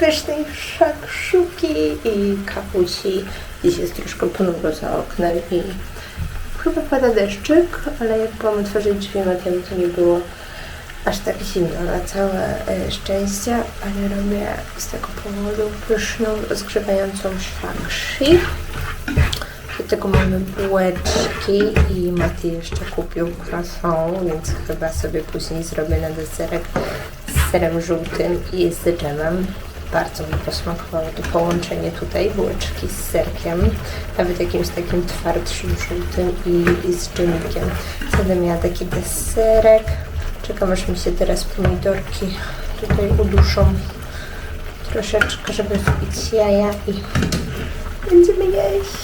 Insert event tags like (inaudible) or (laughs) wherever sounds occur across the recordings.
pysznej szakszuki i kapusi. Dziś jest troszkę ponuro za oknem i chyba pada deszczyk, ale jak byłam otworzyć drzwi Matiemu, to nie było aż tak zimno na całe e, szczęście, ale robię z tego powodu pyszną, rozgrzewającą shaksi. Do tego mamy bułeczki i Mati jeszcze kupił croissant, więc chyba sobie później zrobię na deserek z serem żółtym i z dżemem. Bardzo mi posmakowało to połączenie tutaj, bułeczki z serkiem, nawet jakimś takim twardszym żółtym i, i z dżemikiem. Wtedy miała taki deserek. Czekam aż mi się teraz pomidorki tutaj uduszą troszeczkę, żeby wbić jaja i będziemy jeść.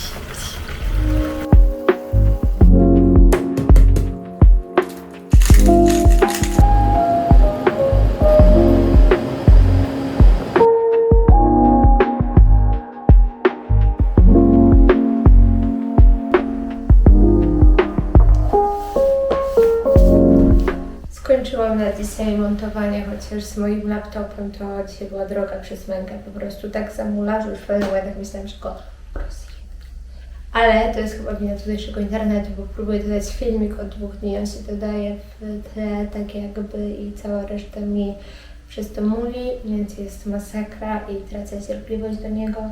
Chociaż z moim laptopem to dzisiaj była droga przez mękę. Po prostu tak zamula, że już w pewnym momencie myślałam, że go rozjebę. Ale to jest chyba wina tutejszego internetu, bo próbuję dodać filmik od dwóch dni, on się dodaje w tle tak jakby i cała reszta mi przez to muli, więc jest masakra i tracę cierpliwość do niego.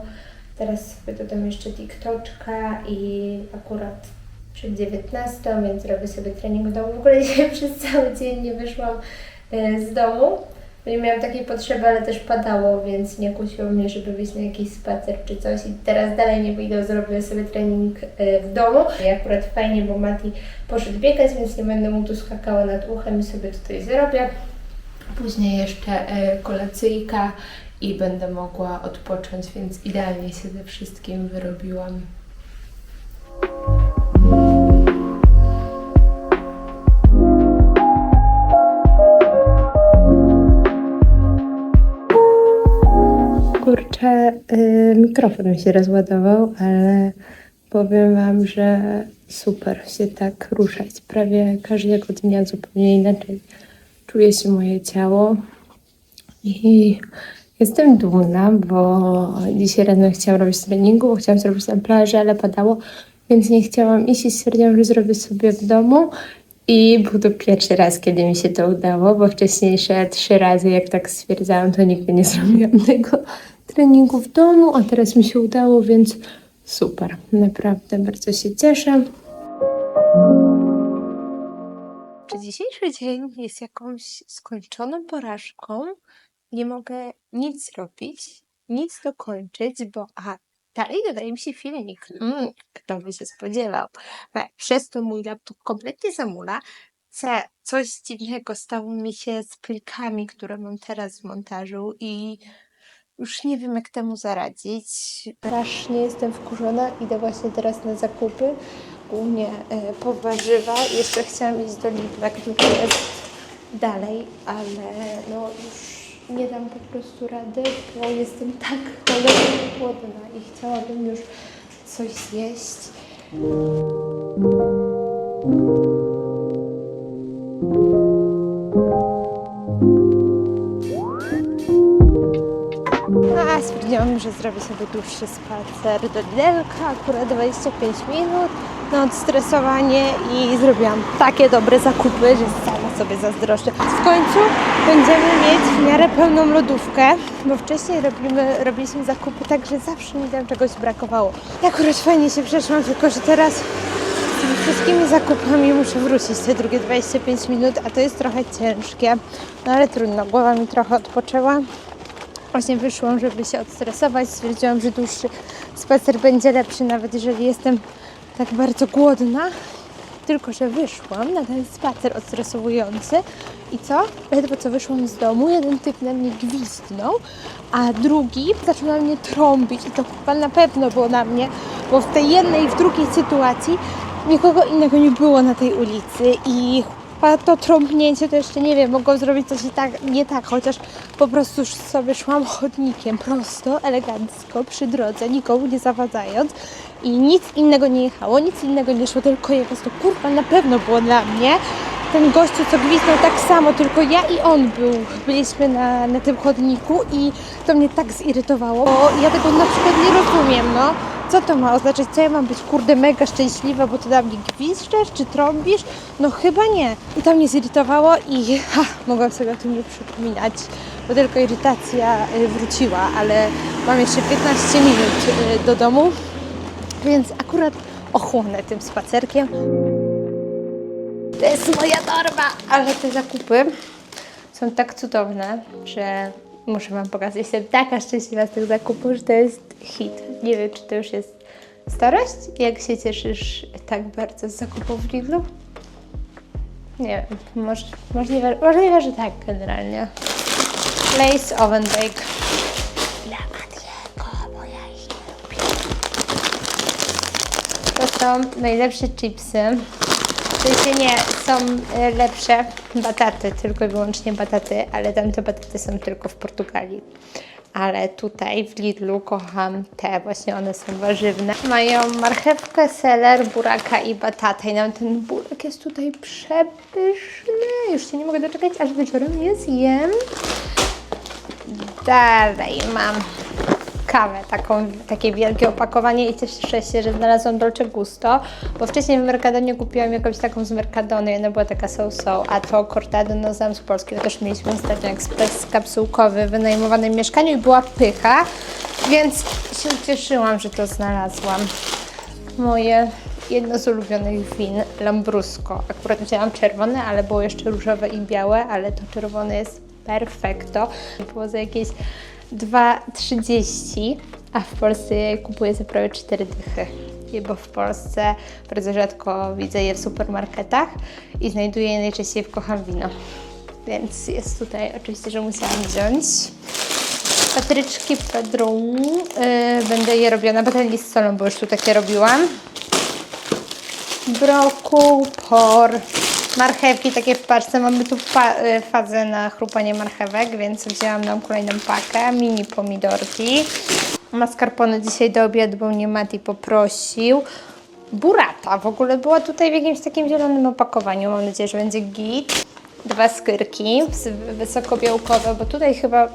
Teraz sobie dodam jeszcze TikToczka i akurat przed 19, więc robię sobie trening w domu. W ogóle dzisiaj (laughs) przez cały dzień nie wyszłam z domu, nie miałam takiej potrzeby, ale też padało, więc nie kusiło mnie, żeby wyjść na jakiś spacer czy coś. I teraz dalej nie wyjdę, zrobię sobie trening e, w domu. I akurat fajnie, bo Mati poszedł biegać, więc nie będę mu tu skakała nad uchem i sobie tutaj zrobię. Później jeszcze e, kolacyjka i będę mogła odpocząć, więc idealnie się ze wszystkim wyrobiłam. Kurczę, y, mikrofon mi się rozładował, ale powiem Wam, że super się tak ruszać. Prawie każdego dnia zupełnie inaczej czuje się moje ciało. I jestem dumna, bo dzisiaj rano chciałam robić treningu, bo chciałam zrobić na plaży, ale padało, więc nie chciałam iść i stwierdziłam, że zrobię sobie w domu. I był to pierwszy raz, kiedy mi się to udało, bo wcześniejsze trzy razy, jak tak stwierdzałam, to nigdy nie zrobiłam tego treningu w domu, a teraz mi się udało, więc super. Naprawdę bardzo się cieszę. Czy dzisiejszy dzień jest jakąś skończoną porażką? Nie mogę nic zrobić, nic dokończyć, bo a dalej dodaje mi się filmik. Mm, kto by się spodziewał? B, Przez to mój laptop kompletnie zamula. Coś dziwnego stało mi się z plikami, które mam teraz w montażu i już nie wiem, jak temu zaradzić. Strasznie jestem wkurzona. Idę właśnie teraz na zakupy, głównie e, po warzywa. Jeszcze chciałam iść do Lidla, który jest dalej, ale no już nie dam po prostu rady, bo jestem tak cholernie głodna i chciałabym już coś zjeść. Stwierdziłam, że zrobię sobie dłuższy spacer do Lidelka, akurat 25 minut na odstresowanie i zrobiłam takie dobre zakupy, że sama sobie zazdroszczę. W końcu będziemy mieć w miarę pełną lodówkę, bo wcześniej robimy, robiliśmy zakupy tak, że zawsze mi tam czegoś brakowało. Akurat fajnie się przeszłam, tylko że teraz tymi wszystkimi zakupami muszę wrócić te drugie 25 minut, a to jest trochę ciężkie, no ale trudno, głowa mi trochę odpoczęła. Właśnie wyszłam, żeby się odstresować. Stwierdziłam, że dłuższy spacer będzie lepszy, nawet jeżeli jestem tak bardzo głodna. Tylko, że wyszłam na ten spacer odstresowujący i co? Ledwo co wyszłam z domu, jeden typ na mnie gwizdnął, a drugi zaczął na mnie trąbić i to chyba na pewno było na mnie, bo w tej jednej i w drugiej sytuacji nikogo innego nie było na tej ulicy i chyba to trąbnięcie to jeszcze nie wiem, mogło zrobić coś i tak, nie tak, chociaż po prostu już sobie szłam chodnikiem prosto, elegancko, przy drodze, nikomu nie zawadzając i nic innego nie jechało, nic innego nie szło, tylko jakaś to kurwa na pewno było dla mnie, ten gościu, co gwizdał tak samo, tylko ja i on był. Byliśmy na, na tym chodniku i to mnie tak zirytowało. Bo ja tego na przykład nie rozumiem, no. Co to ma oznaczać? Co ja mam być, kurde, mega szczęśliwa, bo ty na mnie czy trąbisz? No chyba nie. I to mnie zirytowało i ha, mogłam sobie o tym nie przypominać, bo tylko irytacja y, wróciła, ale mam jeszcze 15 minut y, do domu, więc akurat ochłonę tym spacerkiem. To jest moja torba, ale te zakupy są tak cudowne, że muszę Wam pokazać. Jestem taka szczęśliwa z tych zakupów, że to jest hit. Nie wiem, czy to już jest starość? Jak się cieszysz tak bardzo z zakupów w Lidlu? Nie wiem, może, możliwe, możliwe, że tak generalnie. Lace Oven Bake. Dla Matiego, bo ja ich nie lubię. To są najlepsze chipsy. W sensie nie, są e, lepsze bataty, tylko i wyłącznie bataty, ale tamte bataty są tylko w Portugalii. Ale tutaj w Lidlu kocham te, właśnie one są warzywne. Mają marchewkę, seler, buraka i batatę. I nam ten burak jest tutaj przepyszny. Już się nie mogę doczekać, aż wieczorem je zjem. Dalej mam kawę, taką, takie wielkie opakowanie i cieszę się, że znalazłam Dolce Gusto, bo wcześniej w Mercadonie kupiłam jakąś taką z Mercadony ona była taka so-so, a to Cortado no z Polski, to też mieliśmy ostatnio ekspres kapsułkowy w wynajmowanym mieszkaniu i była pycha, więc się cieszyłam, że to znalazłam. Moje jedno z ulubionych win, Lambrusco. Akurat wzięłam czerwone, ale było jeszcze różowe i białe, ale to czerwone jest perfekto. Było za jakieś 2,30, a w Polsce je kupuję za prawie 4 dychy. Bo w Polsce bardzo rzadko widzę je w supermarketach i znajduję je najczęściej w Kocham Wino. Więc jest tutaj oczywiście, że musiałam wziąć. Patryczki Pedru. Yy, będę je robiła na patelni z solą, bo już tu takie robiłam. Brokuł, por, marchewki takie w paczce. Mamy tu y, fazę na chrupanie marchewek, więc wzięłam nam kolejną pakę. Mini pomidorki. Mascarpone dzisiaj do obiadu, bo mnie Mati poprosił. Burata w ogóle była tutaj w jakimś takim zielonym opakowaniu. Mam nadzieję, że będzie git. Dwa skyrki wysokobiałkowe, bo tutaj chyba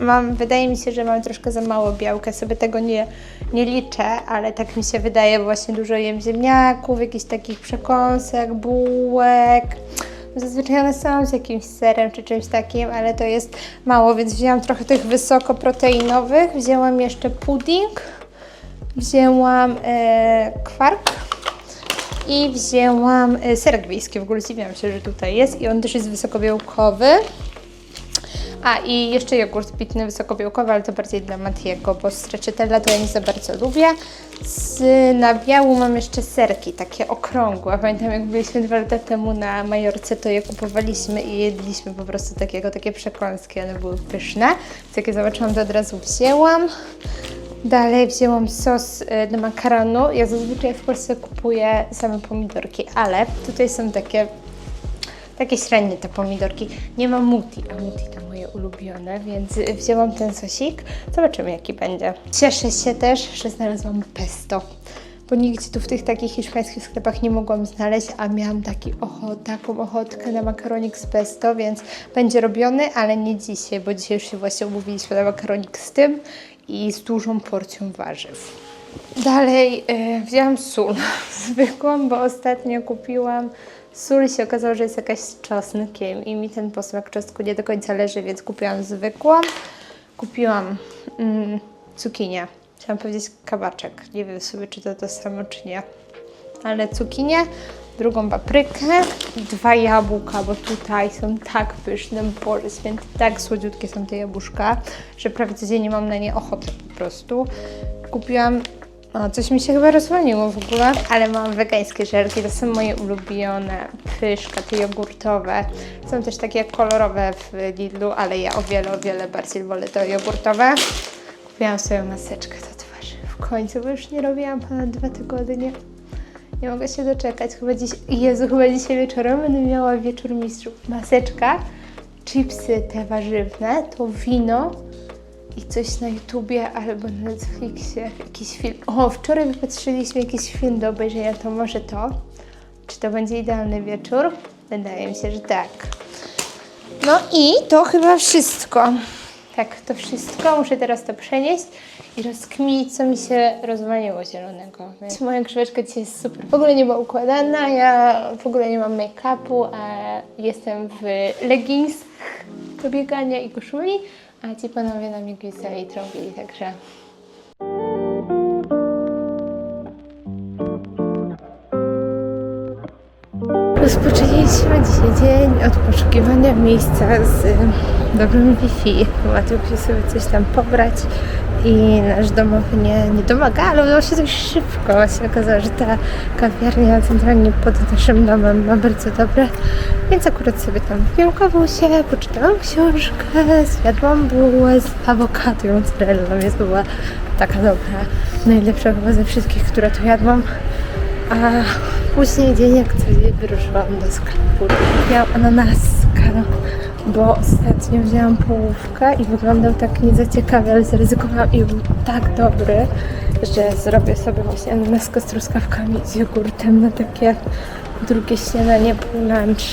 mam, wydaje mi się, że mam troszkę za mało białka, sobie tego nie, nie liczę, ale tak mi się wydaje, bo właśnie dużo jem ziemniaków, jakichś takich przekąsek, bułek. Zazwyczaj one są z jakimś serem czy czymś takim, ale to jest mało, więc wzięłam trochę tych wysokoproteinowych, wzięłam jeszcze pudding, wzięłam e, kwark i wzięłam e, serek w ogóle zdziwiłam się, że tutaj jest i on też jest wysokobiałkowy. A i jeszcze jogurt pitny wysokobiałkowy, ale to bardziej dla Matiego, bo stracciatella to ja nie za bardzo lubię. Z nabiału mam jeszcze serki, takie okrągłe. Pamiętam jak byliśmy dwa lata temu na Majorce, to je kupowaliśmy i jedliśmy po prostu takiego, takie przekąski, one były pyszne. Więc jak je zobaczyłam, to od razu wzięłam. Dalej wzięłam sos y, do makaronu. Ja zazwyczaj w Polsce kupuję same pomidorki, ale tutaj są takie takie średnie te pomidorki. Nie ma muti, a muti to moje ulubione, więc wzięłam ten sosik. Zobaczymy jaki będzie. Cieszę się też, że znalazłam pesto. Bo nigdzie tu w tych takich hiszpańskich sklepach nie mogłam znaleźć, a miałam taki ochot, taką ochotkę na makaronik z pesto, więc będzie robiony, ale nie dzisiaj, bo dzisiaj już się właśnie umówiliśmy na makaronik z tym i z dużą porcją warzyw. Dalej y, wzięłam sól (laughs) zwykłą, bo ostatnio kupiłam sól się okazało, że jest jakaś z czosnkiem i mi ten posmak czosnku nie do końca leży, więc kupiłam zwykłą. Kupiłam mm, cukinię. Chciałam powiedzieć kabaczek. Nie wiem sobie, czy to to samo, czy nie. Ale cukinię, drugą paprykę, dwa jabłka, bo tutaj są tak pyszne, Boże święty, tak słodziutkie są te jabłuszka, że prawie codziennie mam na nie ochotę po prostu. Kupiłam o, coś mi się chyba rozwaliło w ogóle, ale mam wegańskie żelki, to są moje ulubione, pyszka, te jogurtowe. Są też takie kolorowe w Lidlu, ale ja o wiele, o wiele bardziej wolę te jogurtowe. Kupiłam sobie maseczkę do twarzy w końcu, bo już nie robiłam ponad dwa tygodnie. Nie mogę się doczekać, chyba dziś, Jezu, chyba dzisiaj wieczorem będę miała wieczór mistrzów. Maseczka, chipsy te warzywne, to wino, i coś na YouTubie albo na Netflixie, jakiś film. O, wczoraj wypatrzyliśmy jakiś film do obejrzenia, to może to. Czy to będzie idealny wieczór? Wydaje mi się, że tak. No i to chyba wszystko. Tak, to wszystko. Muszę teraz to przenieść i rozkminić, co mi się rozwaliło zielonego. Więc moja grzyweczka dzisiaj jest super. W ogóle nie była układana, ja w ogóle nie mam make-upu, a jestem w leginsach do biegania i koszuli, a ci panowie na gwizdali i trąbili, także... Rozpoczęliśmy dzisiaj dzień od poszukiwania miejsca z y, dobrym Wi-Fi. Maciek musi sobie coś tam pobrać i nasz domowy nie, nie domaga, ale udało się dość szybko. Się okazało, że ta kawiarnia centralnie pod naszym domem ma bardzo dobre, więc akurat sobie tam wypiłam kawusie, poczytałam książkę, zjadłam bułę z awokado i mozzarellą, więc była taka dobra. Najlepsza chyba ze wszystkich, które tu jadłam. A później dzień jak co dzień wyruszyłam do sklepu. Miał ananaska, bo ostatnio wzięłam połówkę i wyglądał tak niezaciekawie, ale zaryzykowałam i był tak dobry, że zrobię sobie właśnie ananaska z truskawkami i z jogurtem na takie drugie śniadanie po lunch.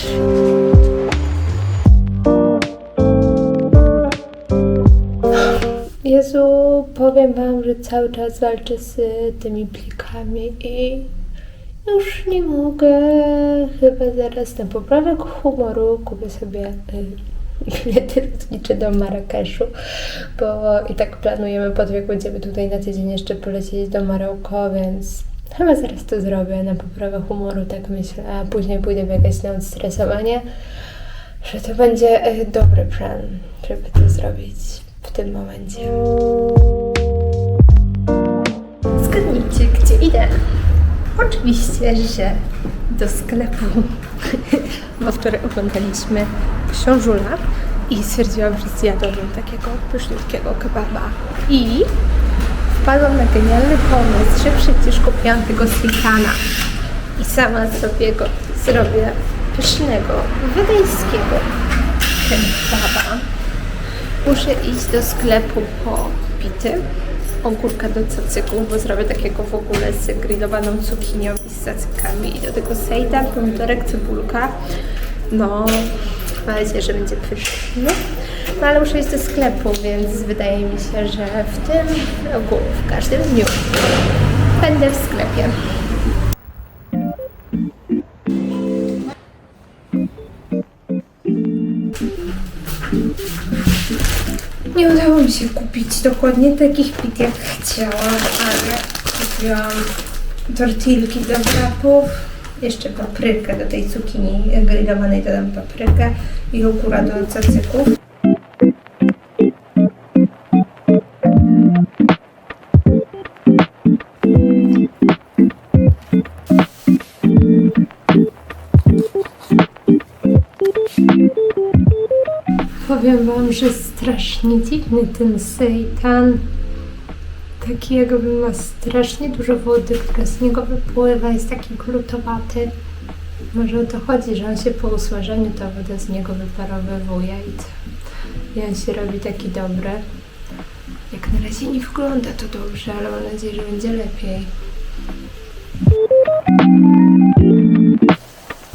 Jezu, powiem Wam, że cały czas walczę z tymi plikami i już nie mogę. Chyba zaraz na poprawę humoru kupię sobie (laughs) bilety lotnicze do Marrakeszu, bo i tak planujemy po jak będziemy tutaj na tydzień jeszcze polecieć do Maroko, więc chyba zaraz to zrobię na poprawę humoru, tak myślę, a później pójdę biegać na odstresowanie, że to będzie y, dobry plan, żeby to zrobić w tym momencie. Zgadnijcie, gdzie idę. Oczywiście, że do sklepu, bo wczoraj oglądaliśmy książula i stwierdziłam, że zjadłabym takiego pyszniutkiego kebaba. I wpadłam na genialny pomysł, że przecież kupiłam tego sultana i sama sobie go zrobię pysznego, wegańskiego kebaba. Muszę iść do sklepu po pity, ogórka do cacyków, bo zrobię takiego w ogóle z grillowaną cukinią i z cacykami. I do tego sejta, pomidorek, cebulka. No, mam nadzieję, że będzie pyszny. No ale muszę iść do sklepu, więc wydaje mi się, że w tym w każdym dniu będę w sklepie. Nie udało mi się kupić dokładnie takich pit jak chciałam, ale kupiłam tortilki do wrapów, jeszcze paprykę do tej cukinii grillowanej dodam paprykę i okura do cacyków. Powiem Wam, że strasznie dziwny ten seitan. Taki jakby ma strasznie dużo wody, która z niego wypływa, jest taki glutowaty. Może o to chodzi, że on się po usmażeniu ta woda z niego wyparowywuje i, to, i on się robi taki dobry. Jak na razie nie wygląda to dobrze, ale mam nadzieję, że będzie lepiej.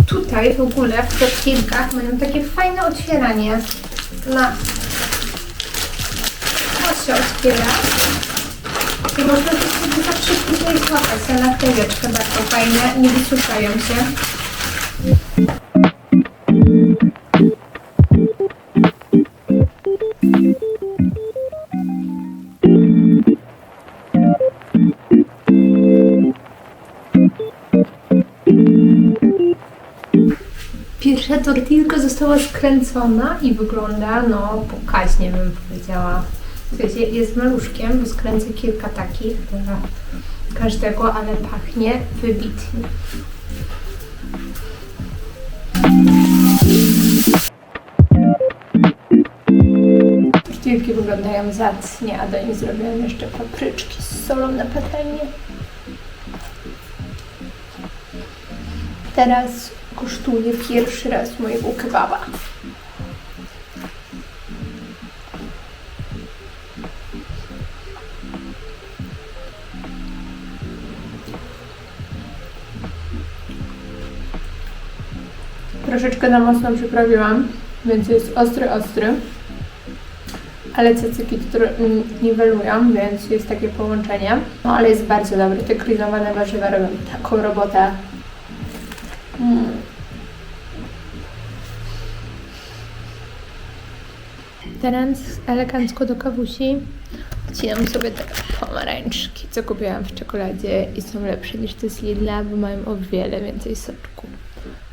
Tutaj w ogóle w tortilkach mają takie fajne otwieranie na to się otwiera i można to sobie zawsze później złapać na naklejeczkę bardzo fajne, nie wysuszają się. Pierwsza tortilka została skręcona i wygląda, no, pokaźnie bym powiedziała. Sensie jest maluszkiem, bo skręcę kilka takich dla każdego, ale pachnie wybitnie. Tortilki wyglądają zacnie, a do nich zrobiłam jeszcze papryczki z solą na patelnię. Teraz kosztuje pierwszy raz mojego kebaba. troszeczkę na mocno przyprawiłam, więc jest ostry, ostry. Ale cacyki niwelują, więc jest takie połączenie. No ale jest bardzo dobry. Te grinowane warzywa robią taką robotę. Teraz elegancko do kawusi wcinam sobie te pomarańczki, co kupiłam w czekoladzie i są lepsze niż te z Lidla, bo mają o wiele więcej soczku.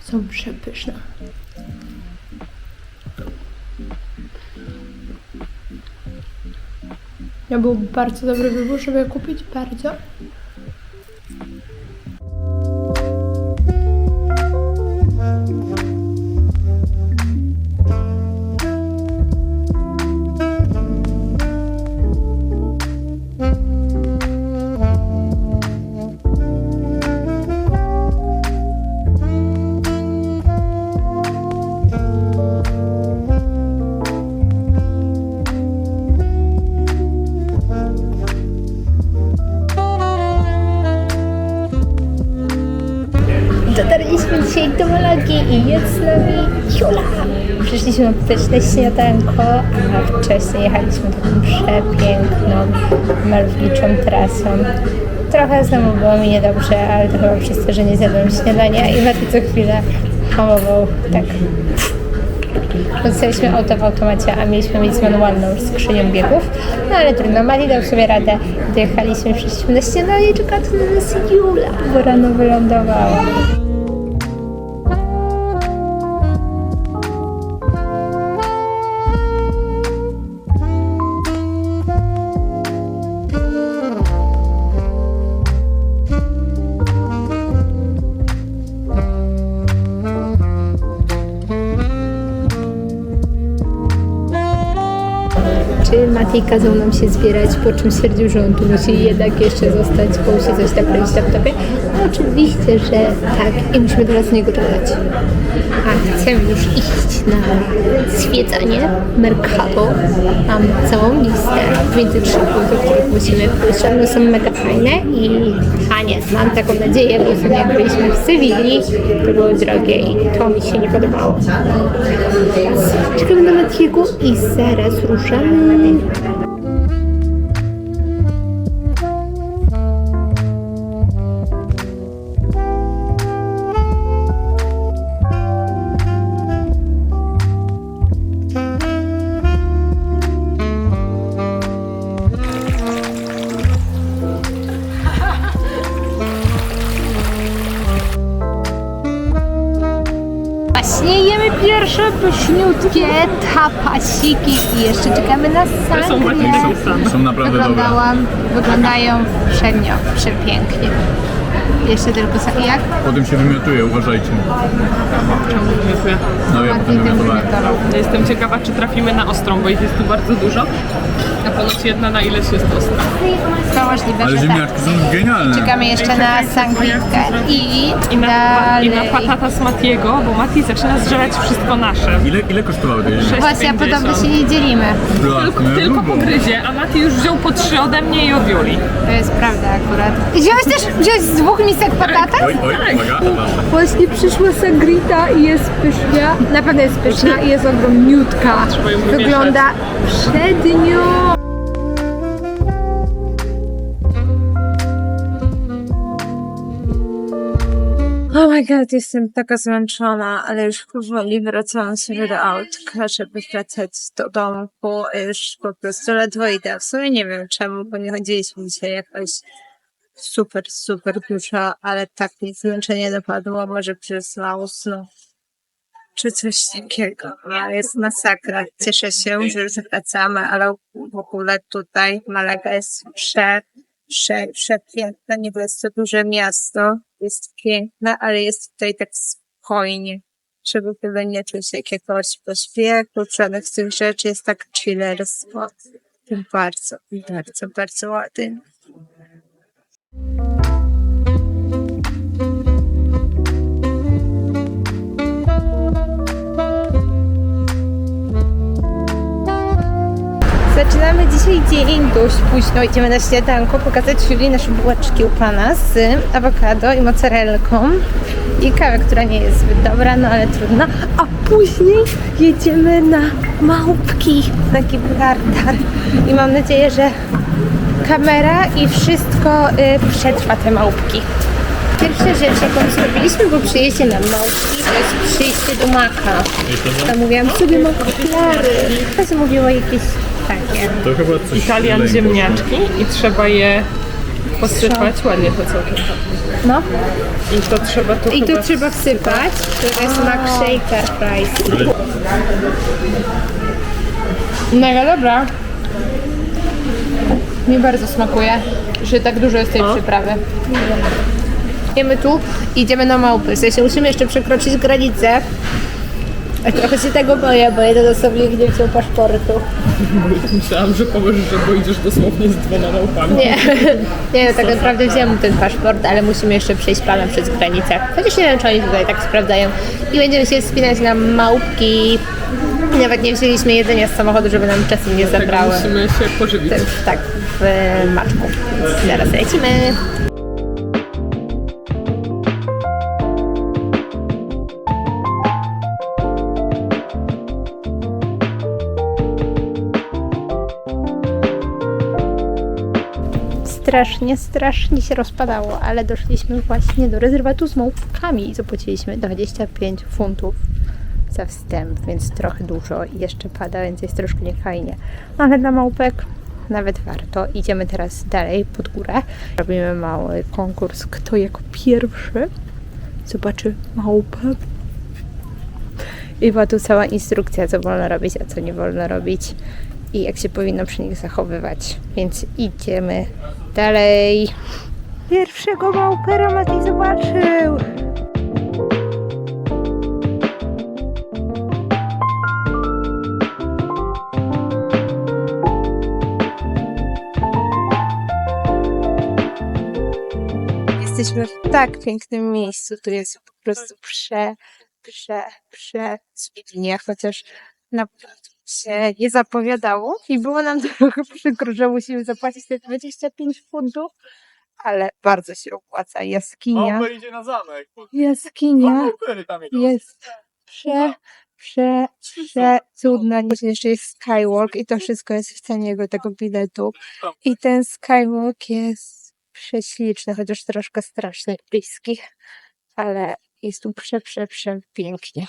Są przepyszne. To był bardzo dobry wybór, żeby kupić, bardzo. Pyszne śniadanko, a wcześniej jechaliśmy taką przepiękną, malowniczą trasą. Trochę znowu było mi niedobrze, ale to chyba przez to, że nie zjadłam śniadania i Mati co chwilę hamował tak. Dostaliśmy auto w automacie, a mieliśmy mieć manualną skrzynią biegów. No ale trudno, Mati dał sobie radę. Dojechaliśmy, przyszliśmy na śniadanie i czeka na nas Jula, bo rano wylądowała. Matej kazał nam się zbierać, po czym stwierdził, że on tu musi jednak jeszcze zostać, bo musi coś naprawić w laptopie? No oczywiście, że tak i musimy teraz niego czekać. A chcemy już iść na zwiedzanie Mercado. Mam całą listę między trzy punkty, których musimy pójść. One są mega fajne i mam taką nadzieję, bo sobie jak byliśmy w Sewilli, to było drogie i to mi się nie podobało. Czekamy na Matiego i zaraz ruszamy. Pyszniutkie tapasiki i jeszcze czekamy na sangrię. Są naprawdę dobre. Wyglądałam, wyglądają przednio, przepięknie. Jeszcze tylko sa- jak? Potem się wymiotuje, uważajcie. Czemu wymiotuje? No ja potem Ładnie tym wymiotowałem. wymiotował. Ja Jestem ciekawa, czy trafimy na ostrą, bo ich jest tu bardzo dużo. A ponoć jedna na ileś jest ostra. To możliwe, Ale że tak. ziemniaczki są genialne. Czekamy jeszcze na sangrikę i I na, dalej. I na patata z Matiego, bo Mati zaczyna zżywać wszystko nasze. Ile, ile kosztowały te ziemniaczki? Właśnie, a podobno się nie dzielimy. Tylko, tylko pogryzie, a Mati już wziął po trzy ode mnie i od Juli. To jest prawda akurat. Wziąłeś też wziąłeś z dwóch misek? Oj, oj, uwaga, uwaga. Właśnie przyszła sagrita i jest pyszna. Na pewno jest pyszna i jest ogromniutka. Wygląda przednio. My god, jestem taka zmęczona, ale już powoli wracałam sobie do autka, żeby wracać do domu, bo już po prostu ledwo idę. W sumie nie wiem czemu, bo nie chodziliśmy dzisiaj jakoś super, super dużo, ale tak mi zmęczenie dopadło, może przez mało snu czy coś takiego. No, jest masakra. Cieszę się, że już wracamy, ale w ogóle tutaj Malaga jest prze, prze, przepiękne. Jest to duże miasto, jest piękne, ale jest tutaj tak spokojnie. Żeby tyle nie czuć jakiegoś pośpiechu, żadnych tych rzeczy. Jest tak chillerstwo. Bardzo, bardzo, bardzo ładnie. Zaczynamy dzisiaj dzień dość późno. Idziemy na śniadanko pokazać Julii nasze bułeczki u Pana z awokado i mozzarellką i kawę, która nie jest zbyt dobra, no ale trudno. A później jedziemy na małpki, na Gibraltar i mam nadzieję, że kamera i wszystko y, przetrwa te małpki. Pierwsza rzecz, jaką zrobiliśmy po przyjeździe na małpki, to jest przyjście do Maka. Zamówiłam sobie makulary. Ktoś zamówiła jakieś takie. To chyba coś Italian lęku. ziemniaczki i trzeba je posypać. Ładnie to całkiem. No. I to trzeba tu I chyba... tu trzeba wsypać. To jest Mac Shaker Fries. Mega dobra. Mi bardzo smakuje, że tak dużo jest tej przyprawy. Jemy tu, idziemy na małpy. W sensie musimy jeszcze przekroczyć granicę. A trochę się tego boję, bo jeden osobnik nie wziął paszportu. Myślałam, że powiesz, że pojedziesz dosłownie z dwoma małpami. Nie, nie, no tak naprawdę wziąłem ten paszport, ale musimy jeszcze przejść planem przez granicę. Chociaż nie wiem, czy oni tutaj tak sprawdzają. I będziemy się wspinać na małpki. Nawet nie wzięliśmy jedzenia z samochodu, żeby nam czasem nie zabrały. Musimy się pożywić. Tak, w maczku. Więc Zaraz lecimy. Strasznie, strasznie się rozpadało, ale doszliśmy właśnie do rezerwatu z małpkami i zapłaciliśmy 25 funtów za wstęp, więc trochę dużo i jeszcze pada, więc jest troszkę niefajnie. Ale dla małpek nawet warto. Idziemy teraz dalej pod górę. Robimy mały konkurs, kto jako pierwszy zobaczy małpę. I była tu cała instrukcja, co wolno robić, a co nie wolno robić i jak się powinno przy nich zachowywać. Więc idziemy dalej. Pierwszego małpera Mati zobaczył. Jesteśmy w tak pięknym miejscu. Tu jest po prostu prze, prze, prze cudnie, chociaż naprawdę się nie zapowiadało i było nam (laughs) trochę przykro, że musimy zapłacić te 25 funtów, ale bardzo się opłaca. Jaskinia, Małper idzie na zamek. jaskinia tam idą. jest prze, prze, prze cudna. Jeszcze jest Skywalk i to wszystko jest w cenie jego tego biletu. I ten Skywalk jest prześliczny, chociaż troszkę straszny, bliski, ale jest tu prze, prze, prze pięknie.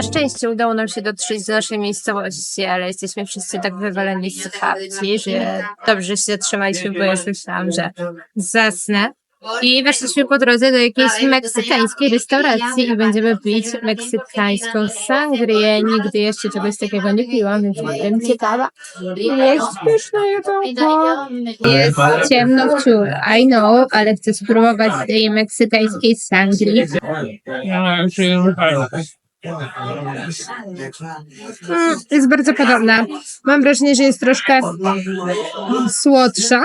Na szczęście udało nam się dotrzeć do naszej miejscowości, ale jesteśmy wszyscy tak wywaleni z słuchawki, że dobrze się zatrzymaliśmy, bo ja myślałam, że zasnę. I weszliśmy po drodze do jakiejś meksykańskiej restauracji i będziemy pić meksykańską sangrię. Nigdy jeszcze czegoś takiego nie piłam, więc jestem ciekawa. Jest pyszne jedzonko. Jest ciemno w ciul, I know, ale chcę spróbować tej meksykańskiej sangrii. Mm, jest bardzo podobna. Mam wrażenie, że jest troszkę słodsza.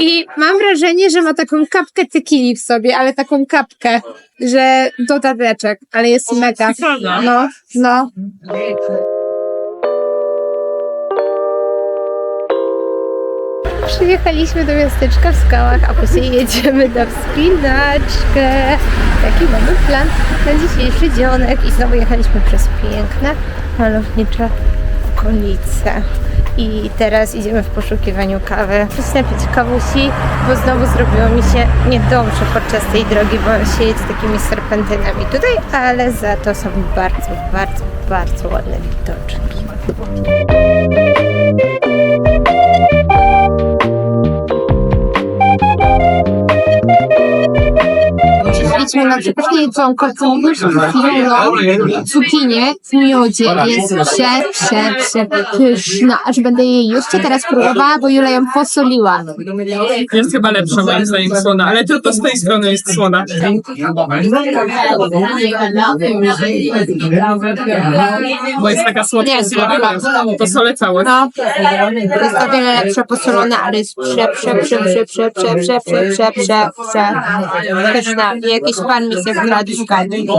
I mam wrażenie, że ma taką kapkę tequili w sobie, ale taką kapkę, że dodateczek, ale jest mega. No, no. Przyjechaliśmy do miasteczka w skałach, a później jedziemy na wspinaczkę. Taki mamy plan na dzisiejszy dzionek. I znowu jechaliśmy przez piękne, malownicze okolice. I teraz idziemy w poszukiwaniu kawy. Chcę napić kawusi, bo znowu zrobiło mi się niedobrze podczas tej drogi, bo się jedzie takimi serpentynami tutaj, ale za to są bardzo, bardzo, bardzo ładne widoczki. Mieliśmy na przykład jedzonko, cukinię w miodzie. Jest prze, prze, prze pyszna. Aż będę jej jeszcze teraz próbowała, bo Jula ją posoliła. Jest chyba lepsza moim zdaniem słona, ale tylko z tej strony jest słona. Bo jest taka słodka, Nie, słodka. To solę całe. No, jest o wiele lepsza posolona, ale jest prze, prze, prze, prze, prze, prze, prze, prze, prze, prze, prze, pyszna. I jakiś pan mi się wkradł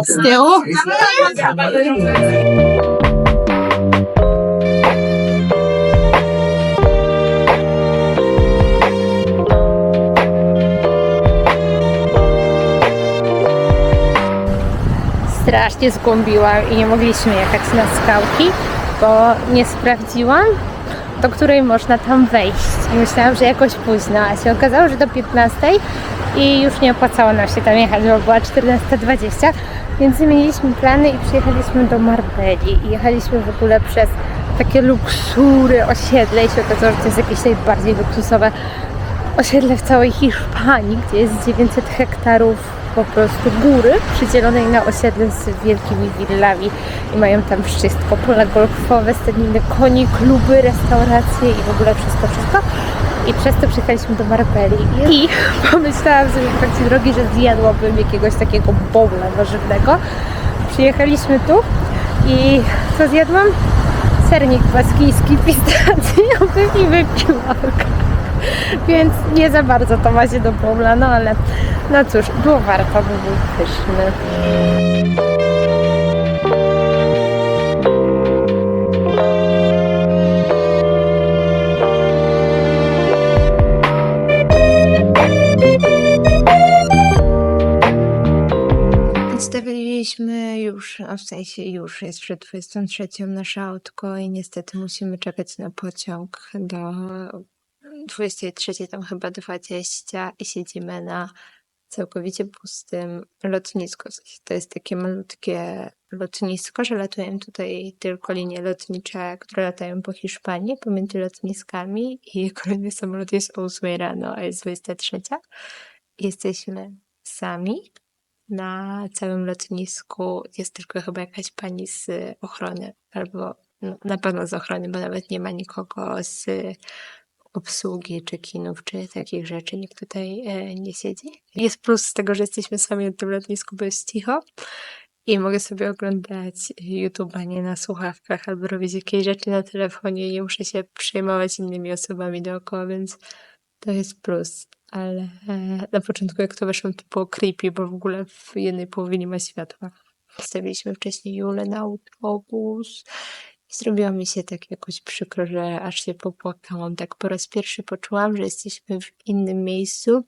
z tyłu. strasznie zgłębiłam i nie mogliśmy jechać na skałki, bo nie sprawdziłam, do której można tam wejść. Myślałam, że jakoś późno, a się okazało, że do 15 i już nie opłacało nam się tam jechać, bo była 14.20, więc zmieniliśmy plany i przyjechaliśmy do Marbeli. I jechaliśmy w ogóle przez takie luksury osiedle i się okazało, że to jest jakieś najbardziej luksusowe osiedle w całej Hiszpanii, gdzie jest 900 hektarów po prostu góry przydzielonej na osiedle z wielkimi willami i mają tam wszystko, pola golfowe, stadniny koni, kluby, restauracje i w ogóle wszystko, wszystko. I przez to przyjechaliśmy do Marbeli i pomyślałam sobie w trakcie drogi, że zjadłabym jakiegoś takiego bowla warzywnego. Przyjechaliśmy tu i co zjadłam? Sernik baskijski, pistacjowy (laughs) i wypiłarka. (laughs) Więc nie za bardzo to ma się do Paula, no ale no cóż, było warto, bo był pyszny. Już, a w sensie już jest przed 23 nasze autko i niestety musimy czekać na pociąg do 23, tam chyba 20 i siedzimy na całkowicie pustym lotnisku. To jest takie malutkie lotnisko, że latują tutaj tylko linie lotnicze, które latają po Hiszpanii pomiędzy lotniskami i (laughs) kolejny samolot jest o 8 rano, a jest 23. Jesteśmy sami na całym lotnisku. Jest tylko chyba jakaś pani z ochrony, albo no, na pewno z ochrony, bo nawet nie ma nikogo z obsługi, czy kinów, czy takich rzeczy. Nikt tutaj e, nie siedzi. Jest plus z tego, że jesteśmy sami na tym lotnisku, bo jest cicho i mogę sobie oglądać YouTube'a nie na słuchawkach albo robić jakieś rzeczy na telefonie i nie muszę się przejmować innymi osobami dookoła, więc to jest plus. Ale e, na początku jak to weszłam, to było creepy, bo w ogóle w jednej połowie nie ma światła. Stawiliśmy wcześniej Julę na autobus Zrobiło mi się tak jakoś przykro, że aż się popłakałam. Tak po raz pierwszy poczułam, że jesteśmy w innym miejscu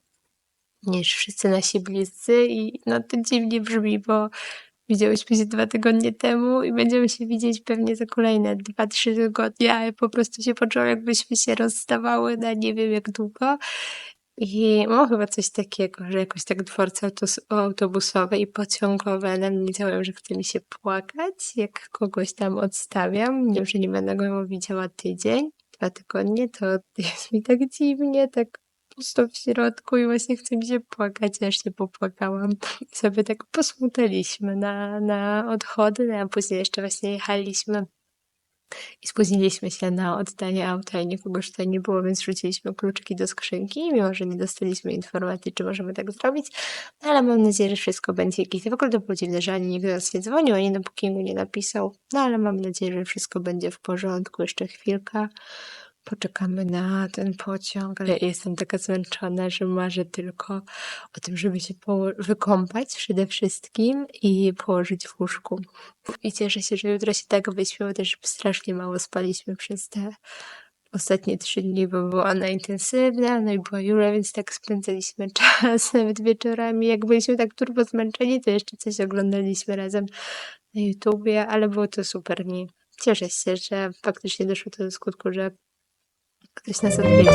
niż wszyscy nasi bliscy i no to dziwnie brzmi, bo widziałyśmy się dwa tygodnie temu i będziemy się widzieć pewnie za kolejne dwa, trzy tygodnie, a ja po prostu się poczułam, jakbyśmy się rozstawały na nie wiem jak długo. I mam chyba coś takiego, że jakoś tak dworce autobusowe i pociągowe na mnie działają, że chce mi się płakać, jak kogoś tam odstawiam. Nie będę go widziała tydzień, dwa tygodnie, to (laughs) jest mi tak dziwnie, tak pusto w środku i właśnie chce mi się płakać, aż się popłakałam. I sobie tak posmuteliśmy na, na odchody, a później jeszcze właśnie jechaliśmy i spóźniliśmy się na oddanie auta i nikogo tutaj nie było, więc rzuciliśmy kluczyki do skrzynki, mimo że nie dostaliśmy informacji, czy możemy tak zrobić. No ale mam nadzieję, że wszystko będzie jakieś. W ogóle to było dziwne, że ani nikt do nas nie dzwonił, ani na bookingu nie napisał. No ale mam nadzieję, że wszystko będzie w porządku. Jeszcze chwilka. Poczekamy na ten pociąg, ale jestem taka zmęczona, że marzę tylko o tym, żeby się wykąpać przede wszystkim i położyć w łóżku. I cieszę się, że jutro się tak wyśpię, bo też strasznie mało spaliśmy przez te ostatnie trzy dni, bo była ona intensywna, no i była Jura, więc tak spędzaliśmy (laughs) czas nawet wieczorami. Jak byliśmy tak turbo zmęczeni, to jeszcze coś oglądaliśmy razem na YouTubie, ale było to super. Nie. Cieszę się, że faktycznie doszło to do skutku, że кто здесь нас ответит.